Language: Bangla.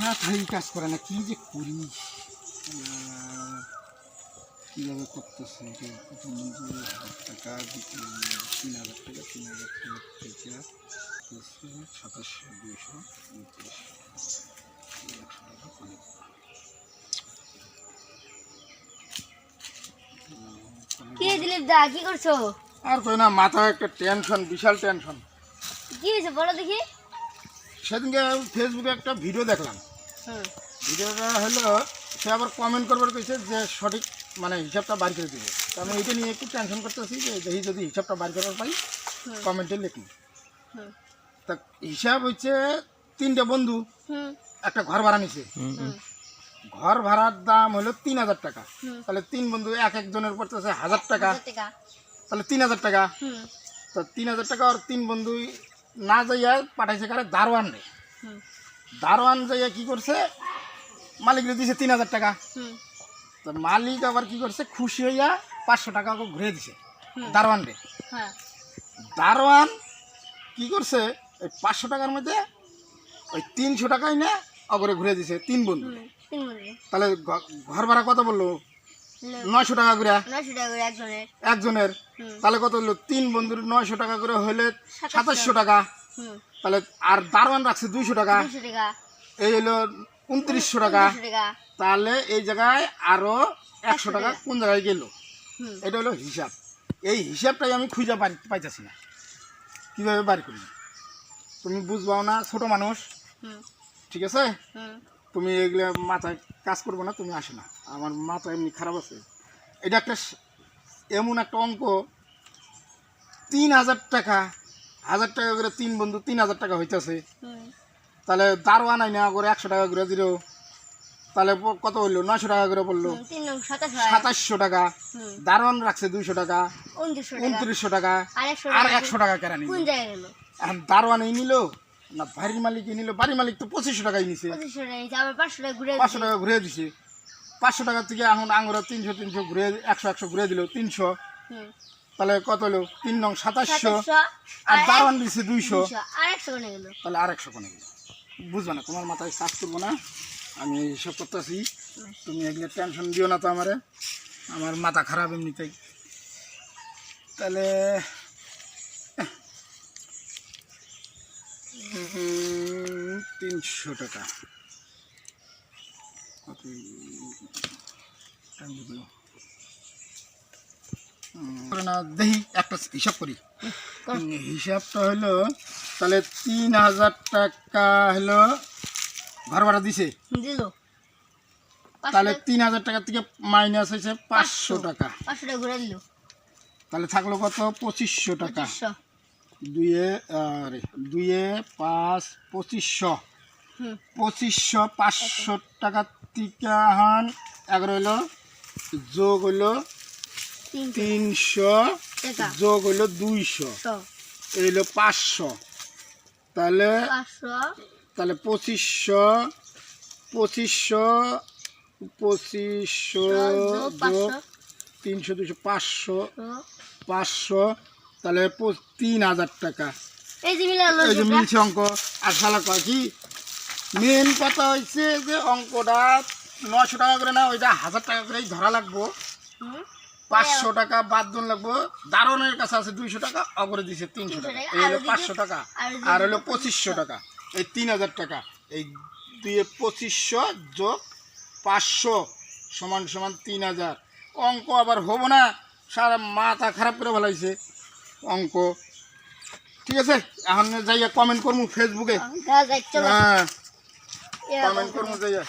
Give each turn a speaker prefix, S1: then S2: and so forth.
S1: মাথায় কাজ করে না কি যে করি? কীভাবে করতেছে টাকা তিন হাজার টাকা তিন হাজার টাকা থেকে সাতাশশো দুইশো উনত্রিশ একশো টাকা অনেক
S2: কি দিলীপ দা কি করছ?
S1: আর কই না মাথায় একটা টেনশন বিশাল টেনশন।
S2: কি হয়েছে বলো দেখি।
S1: সেদিনকে ফেসবুকে একটা ভিডিও দেখলাম। ভিডিওটা হলো সে আবার কমেন্ট করবার কইছে যে সঠিক মানে হিসাবটা বার করে দিবে। তো আমি এটা নিয়ে একটু টেনশন করতেছি যে দেখি যদি হিসাবটা বার করবার পাই। কমেন্টে লিখি তা হিসাব হচ্ছে তিনটে বন্ধু একটা ঘর ভাড়া নিছে। ঘর ভাড়ার দাম হলো তিন হাজার টাকা। তাহলে তিন বন্ধু এক একজনের পড়তেছে হাজার টাকা।
S2: হাজার টাকা।
S1: তাহলে তিন হাজার টাকা।
S2: হুম।
S1: তো তিন হাজার টাকা আর তিন বন্ধু না যাইয়া পাঠাইছে কারে দারোয়ান
S2: হুম।
S1: দারোয়ান যাইয়া কি করছে মালিকরে দিছে তিন হাজার টাকা। তো মালিক আবার কি করছে খুশি হইয়া পাঁচশো টাকা ঘুরে দিছে। দারোয়ান রে
S2: হ্যাঁ।
S1: দারোয়ান কি করছে ওই পাঁচশো টাকার মধ্যে ওই তিনশো টাকাই না অগরে ঘুরে দিছে তিন বন্ধু। তাহলে ঘর ভাড়া কত বলল? নয়শো টাকা করে
S2: একজনের।
S1: তাহলে কত হলো? তিন বন্ধুর নয়শো টাকা করে হলে সাতাশশো টাকা। তাহলে আর দারোয়ান রাখছে দুইশো টাকা। এই হলো উনত্রিশশো টাকা। তাহলে এই জায়গায় আরও একশো টাকা কোন জায়গায় গেল? এটা হলো হিসাব। এই হিসাবটাই আমি খুঁজে পাই- পাইতেছি না। কীভাবে বার করি তুমি বুঝবাও না ছোট মানুষ। ঠিক আছে? তুমি এগুলো মাথায় কাজ করবে না তুমি আসে না। আমার মাথা এমনি খারাপ আছে। এটা একটা এমন একটা অঙ্ক। তিন হাজার টাকা হাজার টাকা করে তিন বন্ধু তিন হাজার টাকা হইতেছে। তাহলে দারোয়ান আই না করে একশো টাকা করে দিল। তাহলে কত হইল? নয়শো টাকা করে পড়ল। সাতাশশো টাকা। দারোয়ান রাখছে দুইশো টাকা।
S2: উনত্রিশশো টাকা। আর একশো টাকা।
S1: কেনা নিল? এখন দারোয়ান এই নিল? না বাড়ির মালিকই নিল? বাড়ির মালিক তো পঁচিশশো টাকাই নিছে।
S2: পাঁচশো টাকা ঘুরে
S1: দিছে। পাঁচশো টাকা থেকে এখন আঙুরা তিনশো তিনশো ঘুরে একশো একশো ঘুরে দিল তিনশো। তাহলে কত হলো? তিন নং সাতাশশো। আর দারোয়ান দিছে দুইশো। তাহলে আর একশো কোনে গেল। বুঝবে না তোমার মাথায় কাজ করব না। আমি এইসব করতেছি। তুমি এগুলো টেনশন দিও না তো আমারে। আমার মাথা খারাপ এমনিতেই। তাহলে তিনশো টাকা। টাইম না দেখি একটা হিসাব করি। হিসাবটা হলো তাহলে তিন হাজার টাকা হলো ঘর ভাড়া দিছে। তাহলে তিন হাজার টাকা থেকে মাইনাস হয়েছে পাঁচশো টাকা। তাহলে থাকল কত? পঁচিশশো টাকা। দুইয়ে আরে দুইয়ে পাঁচ পঁচিশশো। পঁচিশশো পাঁচশো টাকা থেকে এখন এগারো হইল যোগ হইল
S2: তিন
S1: তিনশো। যোগ হইল দুইশো। হইল পাঁচশো। তাহলে তাহলে পঁচিশশো পঁচিশশো পঁচিশশো
S2: যোগ
S1: তিনশো দুশো পাঁচশো পাঁচশো তাহলে তিন হাজার টাকা।
S2: এই যে।
S1: মিলছে অঙ্ক। আর শালা কয় কি? মেন কথা হচ্ছে যে অঙ্কটা নশো টাকা করে না ওইটা হাজার টাকা করেই ধরা লাগবো।
S2: হুম।
S1: পাঁচশো টাকা বাদ দিন লাগবো। দারোয়ানের কাছে আছে দুইশো টাকা অগরে দিছে তিনশো টাকা। এই হলো পাঁচশো টাকা।
S2: আর
S1: হলো পঁচিশশো টাকা। এই তিন হাজার টাকা। এই দুয়ে পঁচিশশো যোগ পাঁচশো সমান সমান তিন হাজার। অঙ্ক আবার হব না। সারা মাথা খারাপ করে ফেলাইছে। অঙ্ক। ঠিক আছে? এখন যাইয়া কমেন্ট করব ফেসবুকে হ্যাঁ। কমেন্ট করব যাইয়া।